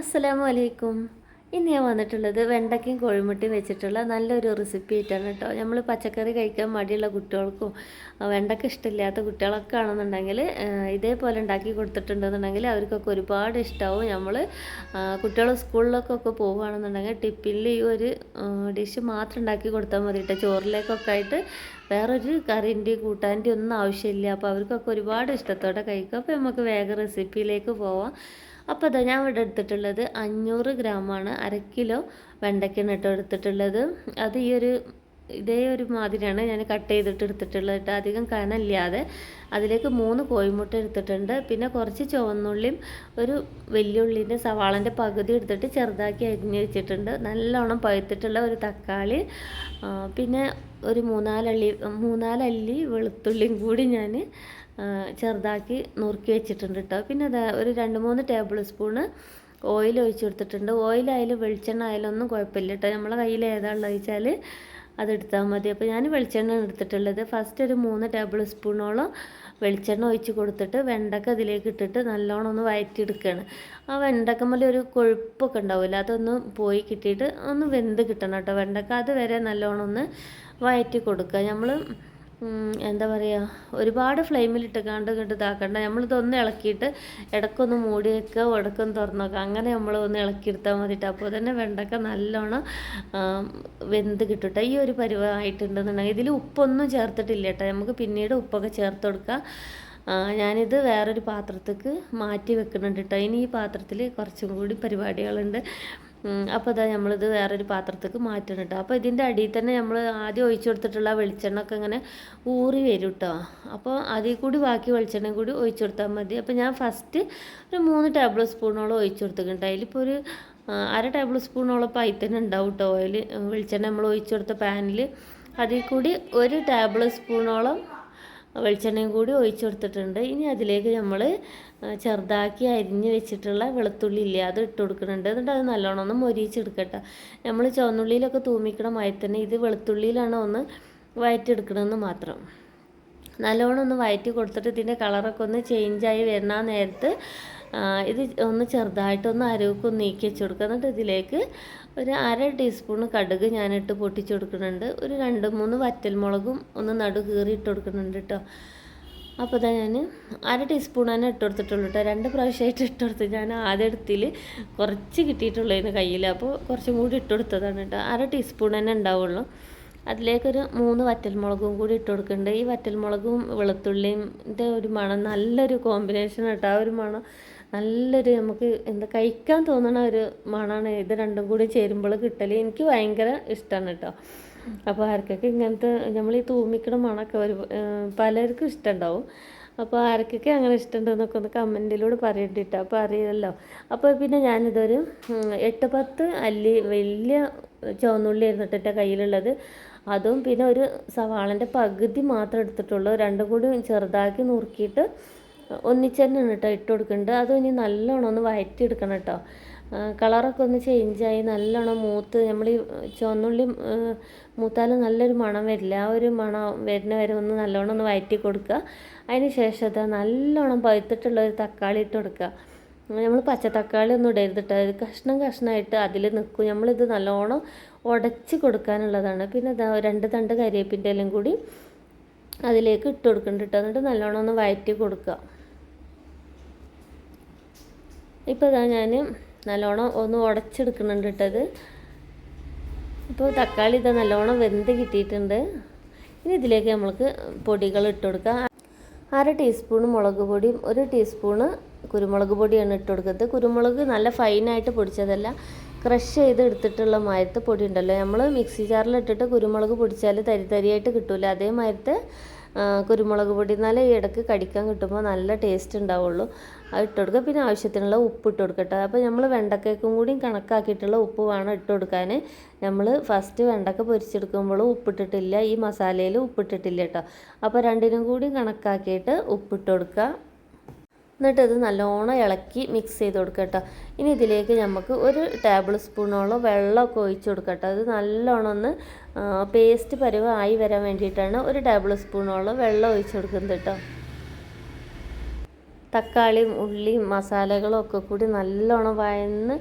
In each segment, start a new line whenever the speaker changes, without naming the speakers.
അസ്സലാമു അലൈക്കും ഇന്ന് ഞാൻ വന്നിട്ടുള്ളത് വെണ്ടയ്ക്കും കോഴിമുട്ടയും വെച്ചിട്ടുള്ള നല്ലൊരു റെസിപ്പി ആയിട്ടാണ് കേട്ടോ. നമ്മൾ പച്ചക്കറി കഴിക്കാൻ മടിയുള്ള കുട്ടികൾക്കും വെണ്ടയ്ക്ക ഇഷ്ടമില്ലാത്ത കുട്ടികളൊക്കെ ആണെന്നുണ്ടെങ്കിൽ ഇതേപോലെ ഉണ്ടാക്കി കൊടുത്തിട്ടുണ്ടെന്നുണ്ടെങ്കിൽ അവർക്കൊക്കെ ഒരുപാട് ഇഷ്ടമാവും നമ്മൾ കുട്ടികൾ സ്കൂളിലൊക്കെ പോവുകയാണെന്നുണ്ടെങ്കിൽ ടിപ്പിൽ ഈ ഒരു ഡിഷ് മാത്രം ഉണ്ടാക്കി കൊടുത്താൽ മതി കേട്ടോ. ചോറിലേക്കൊക്കെ ആയിട്ട് വേറൊരു കറിന്റെ കൂട്ടാന്റെ ഒന്നും ആവശ്യമില്ല. അപ്പോൾ അവർക്കൊക്കെ ഒരുപാട് ഇഷ്ടത്തോടെ കഴിക്കും. അപ്പോൾ നമുക്ക് വേഗം റെസിപ്പിയിലേക്ക് പോവാം. അപ്പോൾ അതാ ഞാൻ ഇവിടെ എടുത്തിട്ടുള്ളത് അഞ്ഞൂറ് ഗ്രാമാണ്. അര കിലോ വെണ്ടയ്ക്കാണ് എടുത്തിട്ടുള്ളത്. അത് ഈ ഒരു ഇതേ ഒരു മാതിരിയാണ് ഞാൻ കട്ട് ചെയ്തിട്ട് എടുത്തിട്ടുള്ളത്. കേട്ടോ അധികം കനമില്ലാതെ അതിലേക്ക് മൂന്ന് കോഴിമുട്ട എടുത്തിട്ടുണ്ട്. പിന്നെ കുറച്ച് ചുവന്നുള്ളിയും ഒരു വെല്ലുള്ളിന്റെ സവാളന്റെ പകുതി എടുത്തിട്ട് ചെറുതാക്കി അരിഞ്ഞ് വെച്ചിട്ടുണ്ട്. നല്ലോണം പഴുത്തിട്ടുള്ള ഒരു തക്കാളി പിന്നെ ഒരു മൂന്നാലള്ളി മൂന്നാലല്ലി വെളുത്തുള്ളിയും കൂടി ഞാൻ ചെറുതാക്കി നുറുക്കി വെച്ചിട്ടുണ്ട് കേട്ടോ പിന്നെ ഒരു രണ്ട് മൂന്ന് ടേബിൾ സ്പൂണ് ഓയിൽ ഒഴിച്ചു കൊടുത്തിട്ടുണ്ട്. ഓയിലായാലും വെളിച്ചെണ്ണ ആയാലും ഒന്നും കുഴപ്പമില്ല കേട്ടോ നമ്മളെ കയ്യിൽ ഏതാണെന്ന് വെച്ചാൽ അതെടുത്താൽ മതി. അപ്പോൾ ഞാൻ വെളിച്ചെണ്ണ എടുത്തിട്ടുള്ളത് ഫസ്റ്റ് ഒരു മൂന്ന് ടേബിൾ സ്പൂണോളം വെളിച്ചെണ്ണ ഒഴിച്ച് കൊടുത്തിട്ട് വെണ്ടക്ക അതിലേക്ക് ഇട്ടിട്ട് നല്ലോണം ഒന്ന് വഴറ്റിയെടുക്കുകയാണ് ആ വെണ്ടക്കമ്മൽ ഒരു കൊഴുപ്പൊക്കെ ഉണ്ടാവില്ല അതൊന്ന് പോയി കിട്ടിയിട്ട് ഒന്ന് വെന്ത് കിട്ടണം കേട്ടോ വെണ്ടക്ക. അതുവരെ നല്ലോണം ഒന്ന് വയറ്റി കൊടുക്കുക. നമ്മൾ എന്താ പറയുക ഒരുപാട് ഫ്ലെയിമിലിട്ട് കണ്ട് കണ്ട് ഇതാക്കണ്ട നമ്മളിതൊന്ന് ഇളക്കിയിട്ട് ഇടക്കൊന്ന് മൂടി വെക്കുക ഇടക്കൊന്ന് തുറന്നു വെക്കുക അങ്ങനെ നമ്മൾ ഒന്ന് ഇളക്കിയെടുത്താൽ മതിയിട്ട് അപ്പോൾ തന്നെ വെണ്ടക്ക നല്ലോണം വെന്ത് കിട്ടും ഈ ഒരു പരുവമായിട്ടുണ്ടെന്നുണ്ടെങ്കിൽ ഇതിൽ ഉപ്പൊന്നും ചേർത്തിട്ടില്ല കേട്ടോ. നമുക്ക് പിന്നീട് ഉപ്പൊക്കെ ചേർത്ത് കൊടുക്കാം. ഞാനിത് വേറൊരു പാത്രത്തേക്ക് മാറ്റി വെക്കുന്നുണ്ട് കേട്ടോ. ഇനി ഈ പാത്രത്തിൽ കുറച്ചും കൂടി പരിപാടികളുണ്ട്. അപ്പോൾ അതാ നമ്മളിത് വേറൊരു പാത്രത്തേക്ക് മാറ്റണം കേട്ടോ അപ്പോൾ ഇതിന്റെ അടിയിൽ തന്നെ നമ്മൾ ആദ്യം ഒഴിച്ചു കൊടുത്തിട്ടുള്ള വെളിച്ചെണ്ണ ഒക്കെ ഇങ്ങനെ ഊറി വരും കേട്ടോ അപ്പോൾ അതിൽ കൂടി ബാക്കി വെളിച്ചെണ്ണ കൂടി ഒഴിച്ചു കൊടുത്താൽ മതി. അപ്പോൾ ഞാൻ ഫസ്റ്റ് ഒരു മൂന്ന് ടേബിൾ സ്പൂണോളം ഒഴിച്ചു കൊടുത്തിട്ടുണ്ട് അതിലിപ്പോൾ ഒരു അര ടേബിൾ സ്പൂണോളം പൈ തന്നെ ഉണ്ടാവും കേട്ടോ ഓയിൽ വെളിച്ചെണ്ണ നമ്മൾ ഒഴിച്ചു കൊടുത്ത പാനിൽ അതിൽ കൂടി ഒരു ടേബിൾ സ്പൂണോളം വെളിച്ചെണ്ണയും കൂടി ഒഴിച്ചു കൊടുത്തിട്ടുണ്ട്. ഇനി അതിലേക്ക് നമ്മൾ ചെറുതാക്കി അരിഞ്ഞ് വെച്ചിട്ടുള്ള വെളുത്തുള്ളി ഇല്ലേ അത് ഇട്ട് കൊടുക്കുന്നുണ്ട്. എന്നിട്ട് അത് നല്ലോണം ഒന്ന് മൊരിയിച്ചെടുക്കട്ടെ. നമ്മൾ ചുവന്നുള്ളിയിലൊക്കെ തൂമിക്കണ ആയി തന്നെ ഇത് വെളുത്തുള്ളിയിലാണ് ഒന്ന് വയറ്റെടുക്കണമെന്ന് മാത്രം. നല്ലോണം ഒന്ന് വയറ്റി കൊടുത്തിട്ട് ഇതിന്റെ കളറൊക്കെ ഒന്ന് ചേഞ്ചായി വരുന്ന നേരത്ത് ഇത് ഒന്ന് ചെറുതായിട്ടൊന്ന് അരവൊക്കെ നീക്കി വെച്ച് കൊടുക്കുക എന്നിട്ട് ഇതിലേക്ക് ഒരു അര ടീസ്പൂൺ കടുക് ഞാനിട്ട് പൊട്ടിച്ച് കൊടുക്കുന്നുണ്ട് ഒരു രണ്ട് മൂന്ന് വറ്റൽമുളകും ഒന്ന് നടു കീറി ഇട്ട് കൊടുക്കുന്നുണ്ട് കേട്ടോ. അപ്പോൾ ഇതാ ഞാൻ അര ടീസ്പൂൺ തന്നെ ഇട്ട് കൊടുത്തിട്ടുള്ളൂ കേട്ടോ. രണ്ട് പ്രാവശ്യമായിട്ട് ഇട്ട് കൊടുത്ത് ഞാൻ ആദ്യ എടുത്തിൽ കുറച്ച് കിട്ടിയിട്ടുള്ളതിന് കയ്യിൽ അപ്പോൾ കുറച്ചും കൂടി ഇട്ട് കൊടുത്തതാണ് കേട്ടോ. അര ടീസ്പൂൺ തന്നെ ഉണ്ടാവുള്ളൂ. അതിലേക്കൊരു മൂന്ന് വറ്റൽമുളകും കൂടി ഇട്ട് കൊടുക്കുന്നുണ്ട്. ഈ വറ്റൽമുളകും വെളുത്തുള്ളിയും ന്റെ ഒരു മണം നല്ലൊരു കോമ്പിനേഷൻ കേട്ടോ ആ ഒരു മണം നല്ലൊരു നമുക്ക് എന്താ കഴിക്കാൻ തോന്നണ ഒരു മണമാണ് ഇത് രണ്ടും കൂടി ചേരുമ്പോൾ കിട്ടൽ എനിക്ക് ഭയങ്കര ഇഷ്ടമാണ് കേട്ടോ അപ്പോൾ ആർക്കൊക്കെ ഇങ്ങനത്തെ നമ്മൾ ഈ തൂമിക്കണ മണമൊക്കെ ഒരു പലർക്കും ഇഷ്ടമുണ്ടാവും അപ്പോൾ ആർക്കൊക്കെ അങ്ങനെ ഇഷ്ടമുണ്ടെന്നൊക്കെ ഒന്ന് കമന്റിലൂടെ പറയേണ്ടിട്ടോ. അപ്പോൾ അറിയാമല്ലോ അപ്പോൾ പിന്നെ ഞാനിതൊരു എട്ട് പത്ത് അല്ലി വലിയ ചുവന്നുള്ളി എന്റെ കയ്യിലുള്ളത്. അതും പിന്നെ ഒരു സവാളന്റെ പകുതി മാത്രം എടുത്തിട്ടുള്ളൂ. രണ്ടും കൂടി ചെറുതാക്കി നുറുക്കിയിട്ട് ഒന്നിച്ച് തന്നെയാണ് കേട്ടോ ഇട്ട് കൊടുക്കുന്നുണ്ട് അതും ഇനി നല്ലോണം ഒന്ന് വഴറ്റിയെടുക്കണം കേട്ടോ കളറൊക്കെ ഒന്ന് ചേഞ്ചായി നല്ലോണം മൂത്ത് നമ്മൾ ഈ ചുവന്നുള്ളി മൂത്താൽ നല്ലൊരു മണം വരില്ല. ആ ഒരു മണം വരുന്ന വരെ ഒന്ന് നല്ലോണം ഒന്ന് വഴറ്റി കൊടുക്കുക. അതിന് ശേഷം അത് നല്ലോണം പഴുത്തിട്ടുള്ള ഒരു തക്കാളി ഇട്ട് കൊടുക്കുക. നമ്മൾ പച്ച തക്കാളി ഒന്നും ഇടരുത് ഇത് കഷ്ണം കഷ്ണമായിട്ട് അതിൽ നിൽക്കും. നമ്മളിത് നല്ലോണം ഉടച്ച് കൊടുക്കാനുള്ളതാണ്. പിന്നെ രണ്ട് തണ്ട് കരിയേപ്പിന്റെ എല്ലാം കൂടി അതിലേക്ക് ഇട്ട് കൊടുക്കുന്നുണ്ട് കേട്ടോ എന്നിട്ട് നല്ലോണം ഒന്ന് വഴറ്റി കൊടുക്കുക. ഇപ്പോൾ ഇതാ ഞാൻ നല്ലോണം ഒന്ന് ഉടച്ചെടുക്കുന്നുണ്ട് കേട്ടത് ഇപ്പോൾ തക്കാളി ഇതാ നല്ലോണം വെന്ത് കിട്ടിയിട്ടുണ്ട്. ഇനി ഇതിലേക്ക് നമ്മൾക്ക് പൊടികൾ ഇട്ട് കൊടുക്കാം. അര ടീസ്പൂൺ മുളക് പൊടിയും ഒരു ടീസ്പൂണ് കുരുമുളക് പൊടിയാണ് ഇട്ട് കൊടുക്കുന്നത്. കുരുമുളക് നല്ല ഫൈനായിട്ട് പൊടിച്ചതല്ല ക്രഷ് ചെയ്ത് എടുത്തിട്ടുള്ള മായത്തെ പൊടി ഉണ്ടല്ലോ. നമ്മൾ മിക്സി ജാറിൽ ഇട്ടിട്ട് കുരുമുളക് പൊടിച്ചാൽ തരി തരിയായിട്ട് കിട്ടൂല. അതേ കുരുമുളക് പൊടി. ഈ ഇടയ്ക്ക് കടിക്കാൻ കിട്ടുമ്പോൾ നല്ല ടേസ്റ്റ് ഉണ്ടാവുള്ളൂ. അത് ഇട്ട് കൊടുക്കുക. പിന്നെ ആവശ്യത്തിനുള്ള ഉപ്പ് ഇട്ട് കൊടുക്കട്ടെ അപ്പോൾ നമ്മൾ വെണ്ടക്കയ്ക്കും കൂടി കണക്കാക്കിയിട്ടുള്ള ഉപ്പ് വേണം ഇട്ട് കൊടുക്കാൻ. നമ്മൾ ഫസ്റ്റ് വെണ്ടക്ക പൊരിച്ചെടുക്കുമ്പോൾ ഉപ്പിട്ടിട്ടില്ല ഈ മസാലയിൽ ഉപ്പിട്ടിട്ടില്ല കേട്ടോ. അപ്പോൾ രണ്ടിനും കൂടി കണക്കാക്കിയിട്ട് ഉപ്പിട്ട് കൊടുക്കുക. എന്നിട്ട് ഇത് നല്ലോണം ഇളക്കി മിക്സ് ചെയ്ത് കൊടുക്കട്ടോ കേട്ടോ ഇനി ഇതിലേക്ക് നമുക്ക് ഒരു ടേബിൾ സ്പൂണോളം വെള്ളമൊക്കെ ഒഴിച്ച് കൊടുക്കട്ടോ കേട്ടോ അത് നല്ലോണം ഒന്ന് പേസ്റ്റ് പരുവമായി വരാൻ വേണ്ടിയിട്ടാണ് ഒരു ടേബിൾ സ്പൂണോളം വെള്ളം ഒഴിച്ച് കൊടുക്കുന്നത് കേട്ടോ തക്കാളിയും ഉള്ളിയും മസാലകളും ഒക്കെ കൂടി നല്ലോണം വയന്ന്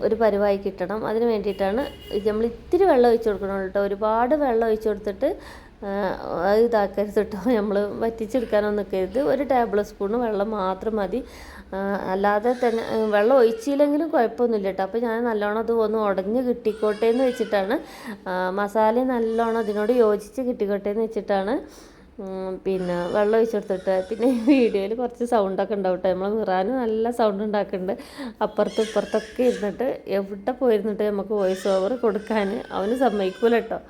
ഒരു പരുവായി കിട്ടണം. അതിന് വേണ്ടിയിട്ടാണ് നമ്മൾ ഇത്തിരി വെള്ളം ഒഴിച്ച് കൊടുക്കണം കേട്ടോ ഒരുപാട് വെള്ളം ഒഴിച്ച് കൊടുത്തിട്ട് ഇതാക്കരുത് കേട്ടോ. നമ്മൾ വറ്റിച്ചെടുക്കാനൊന്നും നിൽക്കരുത് ഒരു ടേബിൾ സ്പൂണ് വെള്ളം മാത്രം മതി. അല്ലാതെ തന്നെ വെള്ളം ഒഴിച്ചില്ലെങ്കിലും കുഴപ്പമൊന്നുമില്ല കേട്ടോ. അപ്പോൾ ഞാൻ നല്ലോണം അത് ഒന്ന് ഉടഞ്ഞ് കിട്ടിക്കോട്ടെ എന്ന് വെച്ചിട്ടാണ്. മസാല നല്ലോണം അതിനോട് യോജിച്ച് കിട്ടിക്കോട്ടെ എന്ന് വെച്ചിട്ടാണ്. പിന്നെ വെള്ളം ഒഴിച്ചു കൊടുത്തിട്ട്. പിന്നെ വീഡിയോയിൽ കുറച്ച് സൗണ്ടൊക്കെ ഉണ്ടാവും കേട്ടോ. നമ്മൾ മിറാന് നല്ല സൗണ്ട് ഉണ്ടാക്കുന്നുണ്ട് അപ്പുറത്തും ഇപ്പുറത്തൊക്കെ ഇരുന്നിട്ട് എവിടെ പോയിരുന്നിട്ട് നമുക്ക് വോയിസ് ഓവർ കൊടുക്കാൻ? അവന് സമ്മതിക്കൂല കേട്ടോ.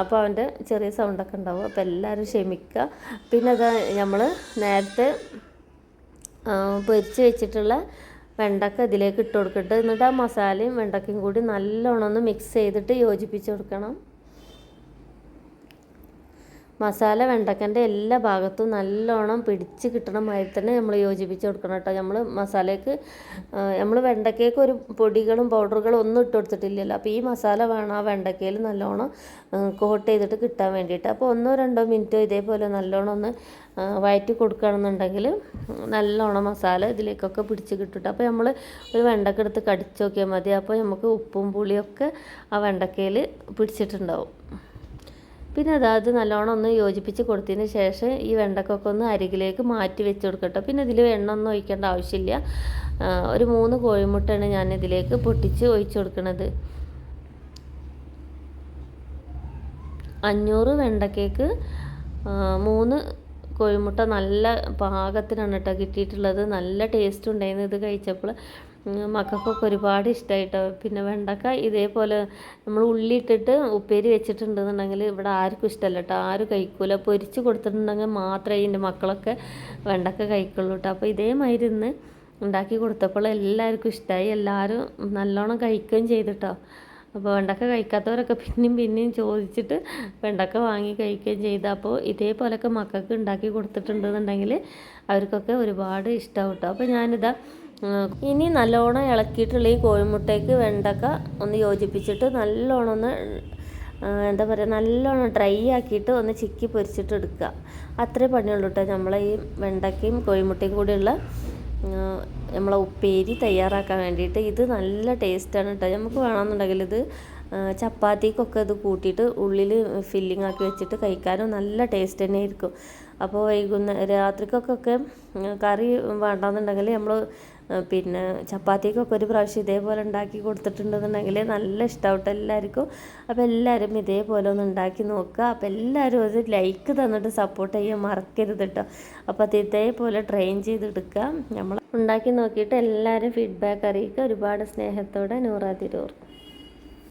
അപ്പോൾ അവന്റെ ചെറിയ സൗണ്ടൊക്കെ ഉണ്ടാവും. അപ്പോൾ എല്ലാവരും ക്ഷമിക്കുക. പിന്നെ അത് നമ്മൾ നേരത്തെ പൊരിച്ച് വെച്ചിട്ടുള്ള വെണ്ടക്ക ഇതിലേക്ക് ഇട്ട് കൊടുക്കട്ടെ. എന്നിട്ട് ആ മസാലയും വെണ്ടക്കയും കൂടി നല്ലോണം ഒന്ന് മിക്സ് ചെയ്തിട്ട് യോജിപ്പിച്ച് കൊടുക്കണം. മസാല വെണ്ടക്കന്റെ എല്ലാ ഭാഗത്തും നല്ലോണം പിടിച്ച് കിട്ടണ മാതിരി തന്നെ നമ്മൾ യോജിപ്പിച്ച് കൊടുക്കണം കേട്ടോ. നമ്മൾ മസാലയ്ക്ക് നമ്മൾ വെണ്ടക്കയ്ക്ക് ഒരു പൊടികളും പൗഡറുകളും ഒന്നും ഇട്ട് കൊടുത്തിട്ടില്ലല്ലോ. അപ്പോൾ ഈ മസാല വേണം ആ വെണ്ടക്കയിൽ നല്ലോണം കോട്ട് ചെയ്തിട്ട് കിട്ടാൻ വേണ്ടിയിട്ട്. അപ്പോൾ ഒന്നോ രണ്ടോ മിനിറ്റോ ഇതേപോലെ നല്ലോണം ഒന്ന് വയറ്റി കൊടുക്കുകയാണെന്നുണ്ടെങ്കിൽ നല്ലോണം മസാല ഇതിലേക്കൊക്കെ പിടിച്ച് കിട്ടും. അപ്പോൾ നമ്മൾ ഒരു വെണ്ടക്ക എടുത്ത് കടിച്ചു നോക്കിയാൽ മതി. അപ്പോൾ നമുക്ക് ഉപ്പും പുളിയൊക്കെ ആ വെണ്ടക്കയിൽ പിടിച്ചിട്ടുണ്ടാവും. പിന്നെ അതായത് നല്ലോണം ഒന്ന് യോജിപ്പിച്ച് കൊടുത്തതിന് ശേഷം ഈ വെണ്ടക്കൊക്കെ ഒന്ന് അരികിലേക്ക് മാറ്റി വെച്ച് കൊടുക്കട്ടോ. പിന്നെ ഇതിൽ വെണ്ണ ഒന്നും ഒഴിക്കേണ്ട ആവശ്യമില്ല. ഒരു മൂന്ന് കോഴിമുട്ടയാണ് ഞാൻ ഇതിലേക്ക് പൊട്ടിച്ച് ഒഴിച്ചു കൊടുക്കുന്നത് അഞ്ഞൂറ് വെണ്ടക്കേക്ക് മൂന്ന് കോഴിമുട്ട നല്ല പാകത്തിനാണ് കേട്ടോ കിട്ടിയിട്ടുള്ളത്. നല്ല ടേസ്റ്റ് ഉണ്ടായിരുന്നു ഇത് കഴിച്ചപ്പോൾ. മക്കൾക്കൊക്കെ ഒരുപാട് ഇഷ്ടമായിട്ടോ പിന്നെ വെണ്ടക്ക ഇതേപോലെ നമ്മൾ ഉള്ളി ഇട്ടിട്ട് ഉപ്പേരി വെച്ചിട്ടുണ്ടെന്നുണ്ടെങ്കിൽ ഇവിടെ ആർക്കും ഇഷ്ടമല്ല കേട്ടോ ആരും കഴിക്കൂല. പൊരിച്ച് കൊടുത്തിട്ടുണ്ടെങ്കിൽ മാത്രമേ എന്റെ മക്കളൊക്കെ വെണ്ടക്ക കഴിക്കുള്ളൂ കേട്ടോ അപ്പോൾ ഇതേമാതിരി ഇന്ന് ഉണ്ടാക്കി കൊടുത്തപ്പോൾ എല്ലാവർക്കും ഇഷ്ടമായി എല്ലാവരും നല്ലോണം കഴിക്കുകയും ചെയ്തിട്ടോ അപ്പോൾ വെണ്ടക്ക കഴിക്കാത്തവരൊക്കെ പിന്നെയും പിന്നെയും ചോദിച്ചിട്ട് വെണ്ടക്ക വാങ്ങി കഴിക്കുകയും ചെയ്തു. അപ്പോൾ ഇതേപോലൊക്കെ മക്കൾക്ക് ഉണ്ടാക്കി കൊടുത്തിട്ടുണ്ടെന്നുണ്ടെങ്കിൽ അവർക്കൊക്കെ ഒരുപാട് ഇഷ്ടമാവും കേട്ടോ അപ്പോൾ ഞാനിതാ ഇനി നല്ലോണം ഇളക്കിയിട്ടുള്ള ഈ കോഴിമുട്ടയ്ക്ക് വെണ്ടക്ക ഒന്ന് യോജിപ്പിച്ചിട്ട് നല്ലോണം ഒന്ന് എന്താ പറയുക നല്ലോണം ഡ്രൈ ആക്കിയിട്ട് ഒന്ന് ചിക്കി പൊരിച്ചിട്ട് എടുക്കുക. അത്രേ പണിയുള്ളൂ കേട്ടോ നമ്മളെ ഈ വെണ്ടക്കയും കോഴിമുട്ടയും കൂടിയുള്ള നമ്മളെ ഉപ്പേരി തയ്യാറാക്കാൻ വേണ്ടിയിട്ട് ഇത് നല്ല ടേസ്റ്റാണ് കേട്ടോ നമുക്ക് വേണമെന്നുണ്ടെങ്കിൽ ഇത് ചപ്പാത്തിക്കൊക്കെ ഇത് കൂട്ടിയിട്ട് ഉള്ളിൽ ഫില്ലിംഗ് ആക്കി വെച്ചിട്ട് കഴിക്കാനും നല്ല ടേസ്റ്റ് തന്നെ ആയിരിക്കും. അപ്പോൾ വൈകുന്നേരം രാത്രിക്കൊക്കെ കറി വേണ്ടെന്നുണ്ടെങ്കിൽ നമ്മൾ പിന്നെ ചപ്പാത്തിക്കൊക്കെ ഒരു പ്രാവശ്യം ഇതേപോലെ ഉണ്ടാക്കി കൊടുത്തിട്ടുണ്ടെന്നുണ്ടെങ്കിൽ നല്ല ഇഷ്ടമാവട്ടെ എല്ലാവർക്കും. അപ്പോൾ എല്ലാവരും ഇതേപോലെ ഒന്ന് ഉണ്ടാക്കി നോക്കുക. അപ്പോൾ എല്ലാവരും ഒരു ലൈക്ക് തന്നിട്ട് സപ്പോർട്ട് ചെയ്യാൻ മറക്കരുത് കേട്ടോ. അപ്പോൾ അത് ഇതേപോലെ ട്രെയിൻ ചെയ്തെടുക്കുക. നമ്മൾ ഉണ്ടാക്കി നോക്കിയിട്ട് എല്ലാവരും ഫീഡ്ബാക്ക് അറിയിക്കുക. ഒരുപാട് സ്നേഹത്തോടെ നൂറാ തിരൂർ